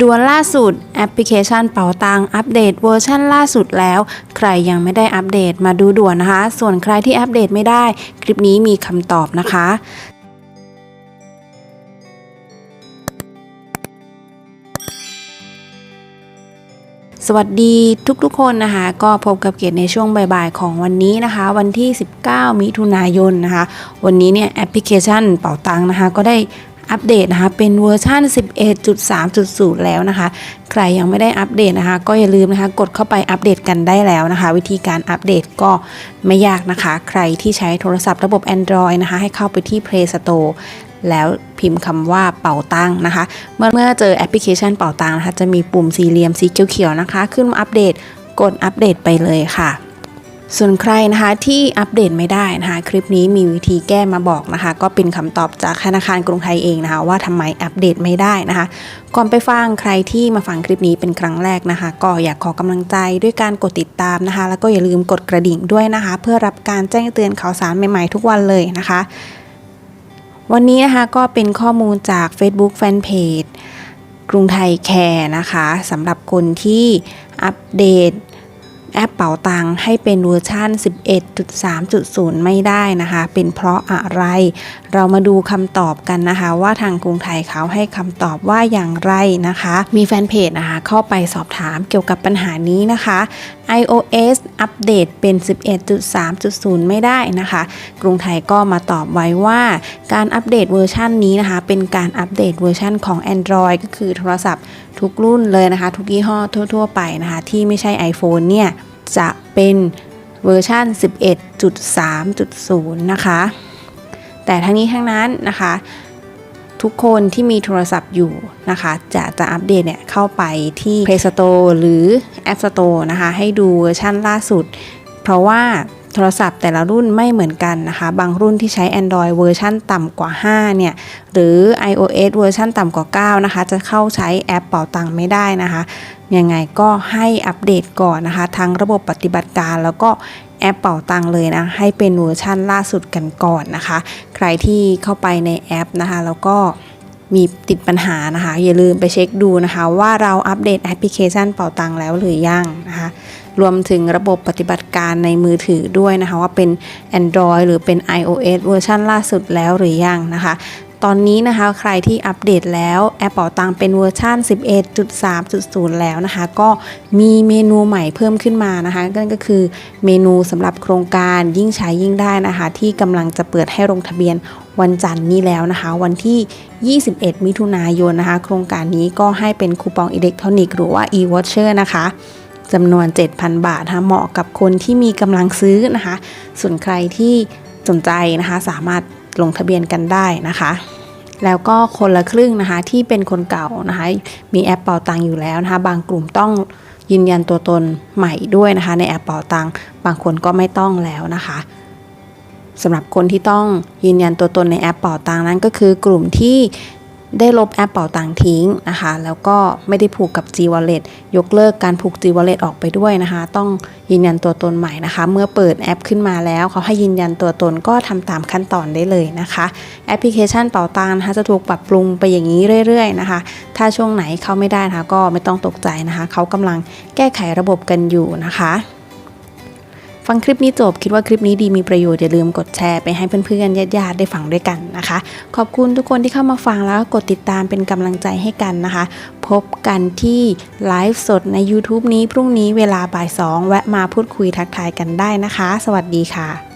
ด่วนล่าสุดแอปพลิเคชันเป๋าตังอัปเดตเวอร์ชันล่าสุดแล้ว ใครยังไม่ได้อัปเดตมาดูด่วนนะคะ ส่วนใครที่อัปเดตไม่ได้ คลิปนี้มีคำตอบนะคะสวัสดีทุกๆคนนะคะ ก็พบกับเกียรติในช่วงบ่ายๆของวันนี้นะคะ วันที่ 19 มิถุนายนนะคะ วันนี้เนี่ยแอปพลิเคชันเป๋าตังนะคะ ก็ได้ อัปเดตนะคะ เป็นเวอร์ชัน11.3.0 แล้วนะคะ ใครยังไม่ได้อัปเดตนะคะ ก็อย่าลืมนะคะ กดเข้าไปอัปเดตกันได้แล้วนะคะ วิธีการอัปเดตก็ไม่ยากนะคะ ใครที่ใช้โทรศัพท์ระบบ Android นะคะ ให้เข้าไปที่ Play Store แล้วพิมพ์คำว่าเป่าตังนะคะ เมื่อเมื่อเจอแอปพลิเคชันเป่าตังนะคะ จะมีปุ่มสี่เหลี่ยมสีเขียวๆนะคะ ขึ้นมาอัปเดต กดอัปเดตไปเลยค่ะ ส่วนใครนะคะที่อัปเดตไม่ได้นะคะคลิปนี้มีวิธีแก้มาบอกนะคะ ก็เป็นคำตอบจากธนาคารกรุงไทยเองนะคะ ว่าทำไมอัปเดตไม่ได้นะคะ ก่อนไปฟังใครที่มาฟังคลิปนี้เป็นครั้งแรกนะคะ ก็อยากขอกำลังใจด้วยการกดติดตามนะคะ แล้วก็อย่าลืมกดกระดิ่งด้วยนะคะ เพื่อรับการแจ้งเตือนข่าวสารใหม่ๆทุกวันเลยนะคะ วันนี้นะคะก็เป็นข้อมูลจาก Facebook Fanpage กรุงไทยแคร์นะคะสำหรับคนที่อัปเดต แอปเป๋าตังให้เป็นเวอร์ชัน11.3.0 ไม่ได้นะคะ เป็นเพราะอะไร เรามาดูคำตอบกันนะคะ ว่าทางกรุงไทยเขาให้คำตอบว่าอย่างไรนะคะ มีแฟนเพจนะคะเข้าไปสอบถามเกี่ยวกับปัญหานี้นะคะ iOS อัปเดตเป็น 11.3.0 ไม่ได้นะคะ กรุงไทยก็มาตอบไว้ว่า การอัปเดตเวอร์ชันนี้นะคะ เป็นการอัปเดตเวอร์ชันของ Android ก็คือโทรศัพท์ทุกรุ่นเลยนะคะ ทุกยี่ห้อทั่ว ๆ ไปนะคะ ที่ไม่ใช่ iPhone เนี่ย จะเป็นเวอร์ชัน11.3.0 นะคะ แต่ทั้งนี้ทั้งนั้นนะคะ ทุกคนที่มีโทรศัพท์อยู่นะคะ จะจะอัปเดตเนี่ยเข้าไปที่ Play Store หรือ App Store นะคะ ให้ดูเวอร์ชันล่าสุด เพราะว่า โทรศัพท์แต่ละรุ่นไม่เหมือนกันนะคะ บางรุ่นที่ใช้ Android เวอร์ชันต่ำกว่า 5 เนี่ย หรือ iOS เวอร์ชันต่ำกว่า 9 นะคะ จะเข้าใช้แอปเป่าตังค์ไม่ได้นะคะ ยังไงก็ให้อัปเดตก่อนนะคะ ทั้งระบบปฏิบัติการแล้วก็แอปเป่าตังค์เลยนะ ให้เป็นเวอร์ชั่นล่าสุดกันก่อนนะคะ ใครที่เข้าไปในแอปนะคะ แล้วก็ มีติดปัญหานะคะ อย่าลืมไปเช็คดูนะคะ ว่าเราอัปเดตแอปพลิเคชันเป่าตังค์แล้วหรือยังนะคะรวมถึงระบบปฏิบัติการในมือถือด้วยนะคะ ว่าเป็น Android หรือเป็น iOS เวอร์ชันล่าสุดแล้วหรือยังนะคะ ตอนนี้นะคะใครที่อัปเดตแล้วแอปเป่าตังเป็นเวอร์ชัน11.3.0 แล้วนะคะ ก็มีเมนูใหม่เพิ่มขึ้นมานะคะนั่นก็คือเมนูสำหรับโครงการยิ่งใช้ยิ่งได้นะคะ ที่กำลังจะเปิดให้ลงทะเบียน วันจันทร์นี้แล้วนะคะ วันที่ 21 มิถุนายนนะคะ โครงการนี้ก็ให้เป็นคูปองอิเล็กทรอนิกส์หรือว่า e-voucher นะคะจำนวน 7,000 บาทนะคะเหมาะกับคนที่มีกำลังซื้อนะคะ ส่วนใครที่สนใจนะคะสามารถลงทะเบียนกันได้นะคะแล้วก็คนละครึ่งนะคะที่เป็นคนเก่านะคะมีแอปเป่าตังอยู่แล้วนะคะ บางกลุ่มต้องยืนยันตัวตนใหม่ด้วยนะคะ ในแอปเป่าตังบางคนก็ไม่ต้องแล้วนะคะ สำหรับคนที่ต้องยืนยันตัวตนในแอปเป่าตังนั้นก็คือกลุ่มที่ได้ลบแอปเป่าตังทิ้งนะคะ แล้วก็ไม่ได้ผูกกับ G Wallet ยกเลิกการผูก G Wallet ออกไปด้วยนะคะ ต้องยืนยันตัวตนใหม่นะคะ เมื่อเปิดแอปขึ้นมาแล้วเขาให้ยืนยันตัวตนก็ทำตามขั้นตอนได้เลยนะคะ แอปพลิเคชันเป่าตังนะคะจะถูกปรับปรุงไปอย่างนี้เรื่อยๆนะคะ ถ้าช่วงไหนเข้าไม่ได้นะคะก็ไม่ต้องตกใจนะคะ เขากำลังแก้ไขระบบกันอยู่นะคะ ฟังคลิปนี้จบคิดว่าคลิปนี้ดีมีประโยชน์อย่าลืมกดแชร์ไปให้เพื่อนๆญาติๆได้ฟังด้วยกันนะคะ ขอบคุณทุกคนที่เข้ามาฟังแล้วก็กดติดตามเป็นกำลังใจให้กันนะคะ พบกันที่ไลฟ์สดใน YouTube นี้พรุ่งนี้เวลาบ่ายสองแวะมาพูดคุยทักทายกันได้นะคะ สวัสดีค่ะ